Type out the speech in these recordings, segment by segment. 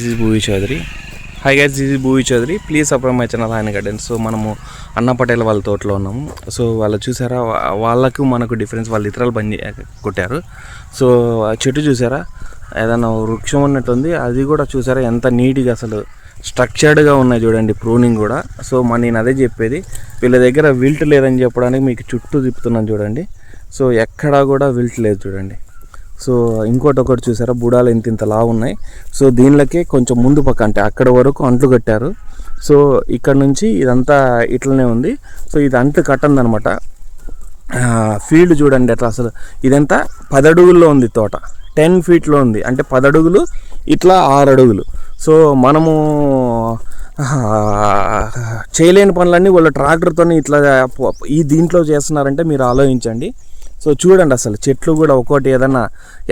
This is Bhuvi Chaudhary. Hi guys this is Bhuvi Chaudhary. Please support my channel ఆయన garden so మనము అన్న పటేల్ వాళ్ళ తోటలో ఉన్నాము. సో వాళ్ళు చూసారా? వాళ్ళకు మనకు డిఫరెన్స్ వాళ్ళు ఇతరాలు బంద్ చే- కొట్టారు. సో ఆ చెట్టు చూసారా? ఏదైనా వృక్షం ఉన్నట్టుంది అది కూడా చూసారా? ఎంత నీట్గా అసలు స్ట్రక్చర్డ్గా ఉన్నాయి చూడండి ప్రూనింగ్ కూడా. సో మన నేను అదే చెప్పేది. వీళ్ళ దగ్గర విల్ట్ లేదని చెప్పడానికి మీకు చుట్టూ తిప్పుతున్నాను చూడండి. సో ఎక్కడా కూడా విల్ట్ లేదు చూడండి. సో ఇంకోటి ఒకటి చూసారా? బుడాలు ఇంత ఇంత లావు ఉన్నాయి. సో దీనిలోకే కొంచెం ముందు పక్క అంటే అక్కడ వరకు అంట్లు కట్టారు. సో ఇక్కడ నుంచి ఇదంతా ఇట్లనే ఉంది. సో ఇది అంట్లు కట్టంది అనమాట ఫీల్డ్ చూడండి అట్లా అసలు. ఇదంతా పదడుగుల్లో ఉంది తోట. టెన్ ఫీట్లో ఉంది. అంటే పదడుగులు ఇట్లా ఆరు అడుగులు సో మనము చేయలేని పనులన్నీ వాళ్ళ ట్రాక్టర్తో ఇట్లా ఈ దీంట్లో చేస్తున్నారంటే మీరు ఆలోచించండి. సో చూడండి అసలు చెట్లు కూడా ఒక్కోటి ఏదన్నా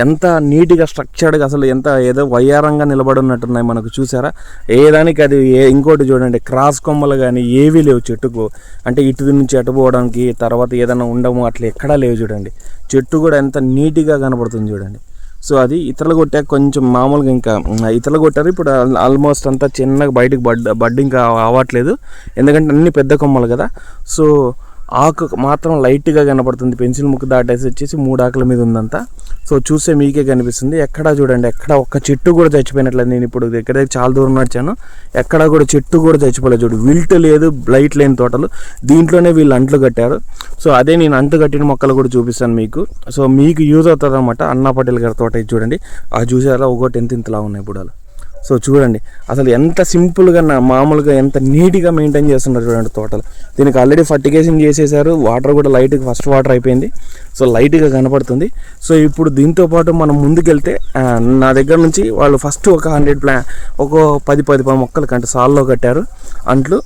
ఎంత నీట్గా స్ట్రక్చర్డ్గా అసలు ఎంత ఏదో వయ్యారంగా నిలబడి ఉన్నట్టున్నాయి మనకు చూసారా? ఏదానికి అది ఏ ఇంకోటి చూడండి క్రాస్ కొమ్మలు కానీ ఏవీ లేవు చెట్టుకు. అంటే ఇటు నుంచి అటు పోవడానికి తర్వాత ఏదైనా ఉండము అట్లా ఎక్కడా లేవు చూడండి. చెట్టు కూడా ఎంత నీట్గా కనబడుతుంది చూడండి. సో అది ఇతరులు కొట్టాక కొంచెం మామూలుగా ఇంకా ఇతరులు కొట్టారు. ఇప్పుడు ఆల్మోస్ట్ అంతా చిన్నగా బయటకు బడ్ బడ్ ఇంకా అవ్వట్లేదు. ఎందుకంటే అన్ని పెద్ద కొమ్మలు కదా. సో ఆకు మాత్రం లైట్గా కనపడుతుంది పెన్సిల్ ముక్కు దాటేసి వచ్చేసి మూడు ఆకుల మీద ఉందంతా. సో చూస్తే మీకే కనిపిస్తుంది. ఎక్కడా చూడండి ఎక్కడ ఒక్క చెట్టు కూడా చచ్చిపోయినట్లేదు. నేను ఇప్పుడు దగ్గర చాలా దూరం నడిచాను. ఎక్కడా కూడా చెట్టు కూడా చచ్చిపోలేదు. చూడు విల్ట్ లేదు లైట్ లేని తోటలు. దీంట్లోనే వీళ్ళు అంట్లు కట్టారు. సో అదే నేను అంటు కట్టిన మొక్కలు కూడా చూపిస్తాను మీకు. సో మీకు యూజ్ అవుతుంది అనమాట అన్నా పటేల్ గారి తోట ఇది చూడండి. ఆ చూసారా? ఒకటి ఎంత ఇంతలా ఉన్నాయి బుడాలు. సో చూడండి అసలు ఎంత సింపుల్గా నా మామూలుగా ఎంత నీట్గా మెయింటైన్ చేస్తున్నారు చూడండి తోటలు. దీనికి ఆల్రెడీ ఫర్టిగేషన్ చేసేసారు వాటర్ కూడా లైట్గా ఫస్ట్ వాటర్ అయిపోయింది. సో లైట్గా కనపడుతుంది. సో ఇప్పుడు దీంతో పాటు మనం ముందుకెళ్తే నా దగ్గర నుంచి వాళ్ళు ఫస్ట్ ఒక హండ్రెడ్ ప్లా ఒక పది పది పది మొక్కలు అంటే సాల్లో కట్టారు అంట్లు.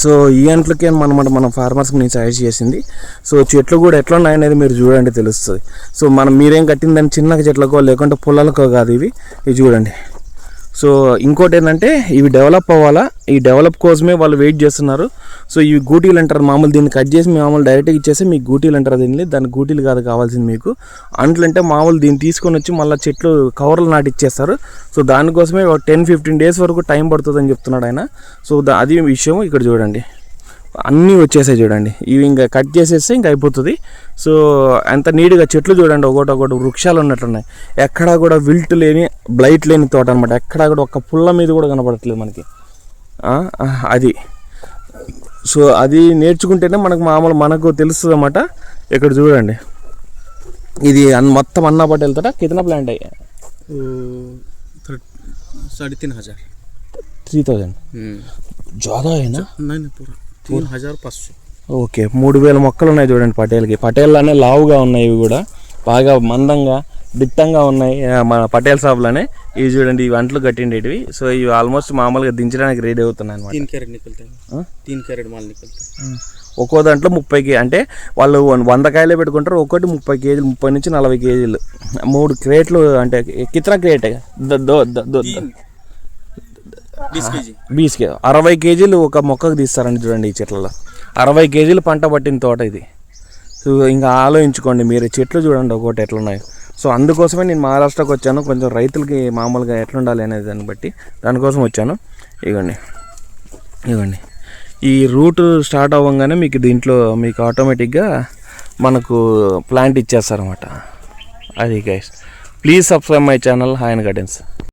సో ఈ అంట్లకే అనమాట మనం ఫార్మర్స్కి నేను సజెస్ట్ చేసింది. సో చెట్లు కూడా ఎట్లా ఉన్నాయనేది మీరు చూడండి తెలుస్తుంది. సో మనం మీరేం కట్టిందని చిన్న చెట్లకో లేకుంటే పొలాలకో కాదు ఇవి. ఇవి చూడండి. సో ఇంకోటి ఏంటంటే ఇవి డెవలప్ అవ్వాలా? ఈ డెవలప్ కోసమే వాళ్ళు వెయిట్ చేస్తున్నారు. సో ఇవి గూటీలు అంటారు. మామూలు దీన్ని కట్ చేసి మామూలు డైరెక్ట్గా ఇచ్చేసి మీకు గూటీలు అంటారు దీన్ని. దాని గూటీలు కాదు కావాల్సింది మీకు. అంట్లంటే మామూలు దీన్ని తీసుకొని వచ్చి మళ్ళీ చెట్లు కవర్లు నాటి ఇచ్చేస్తారు. సో దానికోసమే ఒక టెన్ ఫిఫ్టీన్ డేస్ వరకు టైం పడుతుందని చెప్తున్నాడు ఆయన. సో దా- అది విషయం ఇక్కడ చూడండి. అన్నీ వచ్చేసాయి చూడండి ఇవి ఇంకా కట్ చేసేస్తే ఇంకా అయిపోతుంది సో అంత నీట్గా చెట్లు చూడండి ఒకటి ఒకటి వృక్షాలు ఉన్నట్లున్నాయి ఎక్కడా కూడా విల్ట్ లేని బ్లైట్ లేని తోట అనమాట ఎక్కడా కూడా ఒక్క పుల్ల మీద కూడా కనపడట్లేదు మనకి ఆ, ఆ, అది సో అది నేర్చుకుంటేనే మనకు మామూలు మనకు తెలుస్తుంది అన్నమాట ఇక్కడ చూడండి ఇది అన్- మొత్తం అన్నా పటేల్ తోట కితన ప్లాంట్ అయ్యా वो थर्ट साढ़े तीन हजार త్రీ థౌజండ్ జాదా అయినా नहीं नहीं पूरा తీన్ హజార్ ఓకే మూడు వేల మొక్కలు ఉన్నాయి చూడండి పటేల్కి. పటేల్లోనే లావుగా ఉన్నాయి ఇవి కూడా. బాగా మందంగా దిట్టంగా ఉన్నాయి. మన పటేల్ షాప్లోనే. ఇవి చూడండి ఇవి అంట్లు కట్టిండేటివి. సో ఇవి ఆల్మోస్ట్ మామూలుగా దించడానికి రెడీ అవుతున్నాయి తీన్. క్యారెట్ ఒక్కో దాంట్లో ముప్పై కేజీ అంటే వాళ్ళు వంద కాయలే పెట్టుకుంటారు ఒక్కటి ముప్పై కేజీలు ముప్పై నుంచి నలభై కేజీలు. మూడు క్రేట్లు అంటే కిత్ర క్రేట్? దో దో బీస్ కే అరవై కేజీలు ఒక మొక్కకు తీస్తారండి చూడండి ఈ చెట్లలో. అరవై కేజీలు పంట పట్టిన తోట ఇది. సో ఇంకా ఆలోచించుకోండి మీరు చెట్లు చూడండి ఒకటి ఎట్లున్నాయి. సో అందుకోసమే నేను మహారాష్ట్రకి వచ్చాను. కొంచెం రైతులకి మామూలుగా ఎట్లుండాలి అనేది దాన్ని బట్టి దానికోసం వచ్చాను. ఇగోండి. ఇగోండి. ఈ రూట్ స్టార్ట్ అవ్వగానే మీకు దీంట్లో మీకు ఆటోమేటిక్గా మనకు ప్లాంట్ ఇచ్చేస్తారన్నమాట. అది guys please subscribe my channel హాయన్ gardens